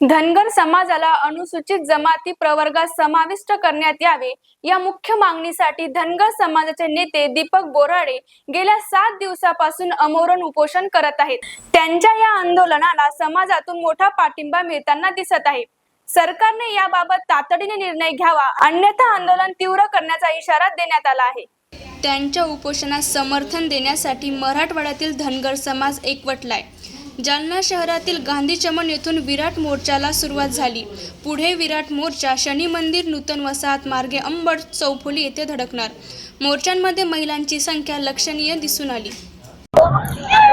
धनगर समाजाला अनुसूचित जमाती प्रवर्गात समाविष्ट करण्यात यावे या मुख्य मागणीसाठी धनगर समाजाचे नेते दीपक बोराडे गेल्या सात दिवसापासून अमोरण उपोषण करत आहेत. त्यांच्या या आंदोलनाला समाजातून मोठा पाठिंबा मिळताना दिसत आहे. सरकारने याबाबत तातडीने निर्णय घ्यावा अन्यथा आंदोलन तीव्र करण्याचा इशारा देण्यात आला आहे. त्यांच्या उपोषणास समर्थन देण्यासाठी मराठवाड्यातील धनगर समाज एकवटलाय. जालना शहरातील गांधी चमन येथून विराट मोर्चाला सुरुवात झाली. पुढे विराट मोर्चा शनी मंदिर नूतन वसाहत मार्गे अंबड चौफुली येथे धडकणार. मोर्चांमध्ये महिलांची संख्या लक्षणीय दिसून आली.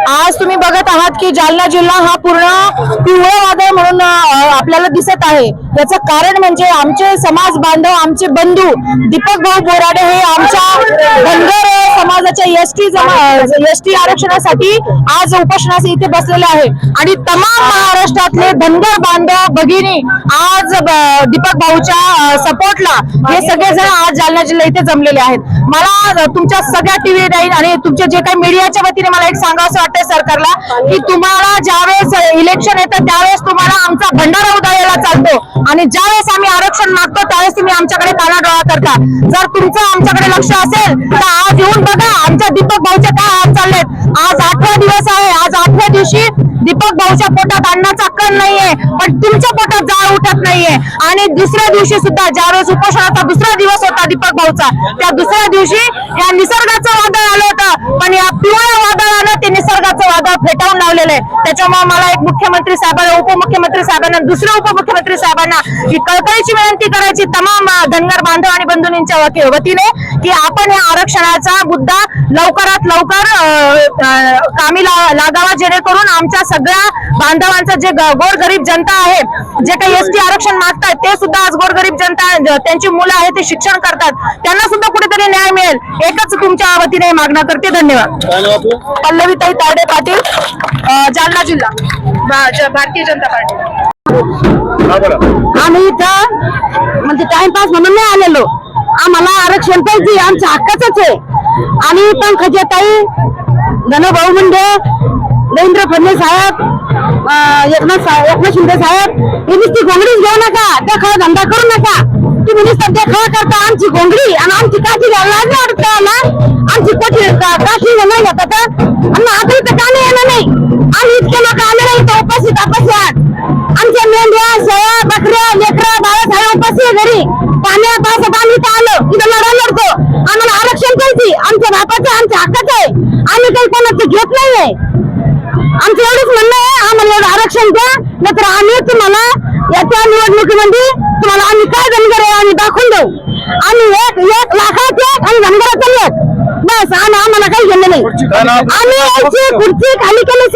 आज तुम्ही बघत आहात की जालना जिल्हा हा पूर्ण पिवळं वादळ म्हणून आपल्याला दिसत आहे. याचं कारण म्हणजे आमचे समाज बांधव आमचे बंधू दीपक भाऊ बोराडे हे आमच्या एसटी समाजाच्या आरक्षणासाठी आज उपोषणास इथे बसलेले आहे. आणि तमाम महाराष्ट्रातले धनगर बांधव भगिनी आज दीपक भाऊच्या सपोर्टला हे सगळेजण आज जालना जिल्हा इथे जमलेले आहेत. मला तुमच्या सगळ्या टीव्ही राहील आणि तुमच्या जे काही मीडियाच्या वतीने मला एक सांगा असं वाटतंय सरकारला की तुम्हाला ज्यावेळेस इलेक्शन येतं त्यावेळेस तुम्हाला आमचा भंडारा उधळायला चालतो. आणि ज्यावेळेस आम्ही आरक्षण मागतो त्यावेळेस तुम्ही आमच्याकडे कानाडोळा करता. जर तुमचं आमच्याकडे लक्ष असेल तर आज येऊन बघा आमच्या दीपक भाऊचे काय हात चाललेत आज आठवा दिवस आहे. आज आठव्या दिवशी दीपक भाऊच्या पोटात अन्नाचा कण नाहीये पण तुमच्या पोटात जाळ उठत नाहीये. आणि दुसऱ्या दिवशी सुद्धा ज्यावेळेस उपोषणाचा दुसरा दिवस होता दीपक भाऊचा त्या दुसऱ्या दिवशी या निसर्गाचं वादळ आलं होतं. पण या पिवळ्या वादळ निसर्गाचं वादळ फेटाळून लावलेलं आहे. त्याच्यामुळे मला एक मुख्यमंत्री साहेबांना उपमुख्यमंत्री साहेबांना दुसऱ्या उपमुख्यमंत्री साहेबांना ही कळकळीची विनंती करायची तमाम धनगर बांधव आणि बंधूंच्या वतीने की आपण या आरक्षणाचा मुद्दा लवकरात लवकर कामी लागावा जेणेकरून आमच्या सगळ्या बांधवांचं जे ग- गोरगरीब जनता आहे जे काही एस टी आरक्षण मागतात ते सुद्धा आज गोरगरीब जनता त्यांची मुलं आहेत ते शिक्षण करतात. त्यांना सुद्धा कुठेतरी न्याय मिळेल. एकच तुमच्या वतीने मागणं करते धन्यवाद. पल्लवीताई तारडे पाटील जालना जिल्हा. भारतीय जनता पार्टी. हा आम्ही इथं म्हणजे टाइमपास म्हणून नाही आलेलो. आम्हाला आरक्षण पाहिजे आमच्या हक्काच आहे. आणि पंकजाताई धनभाऊ मुंडे देवेंद्र फडणवीस साहेब एकनाथ एकनाथ शिंदे साहेब तुम्ही नुसती घोंगडीच घेऊ नका देखावा धंदा करू नका. तुम्ही सध्या खरं करता आमची घोंगडी आणि आमची काठी घ्यायला लाज नाही वाटत का आमची कठी काठी नाही घेतात आणि आता इथं का नाही येणार नाही. आम्ही इतके लोक आले नाही तर उपाशी तापाशी आहात आमच्या मेंढ्या शेळ्या बकऱ्या लेकरा बाळा सगळ्या उपाशी आहे घरी. पाण्या पावसात आम्ही इथं आलो. इथं लढा लढतो. आम्हाला आरक्षण द्यायची. आमच्या बापाचं आहे, आमच्या हक्काचं आहे. आम्ही काही कोणाचं घेत नाहीये. आमचं एवढंच म्हणणं आहे. आम्हाला एवढं आरक्षण द्या नाहीतर आम्ही तुम्हाला याच्या निवडणुकीमध्ये तुम्हाला आम्ही काय धनगर आहे आम्ही दाखवून देऊ. आम्ही एक एक लाखात एक आणि धनगराचं एक बस आणि आम्हाला काही घेणं नाही. आम्ही यायची खुर्ची खाली केल्याची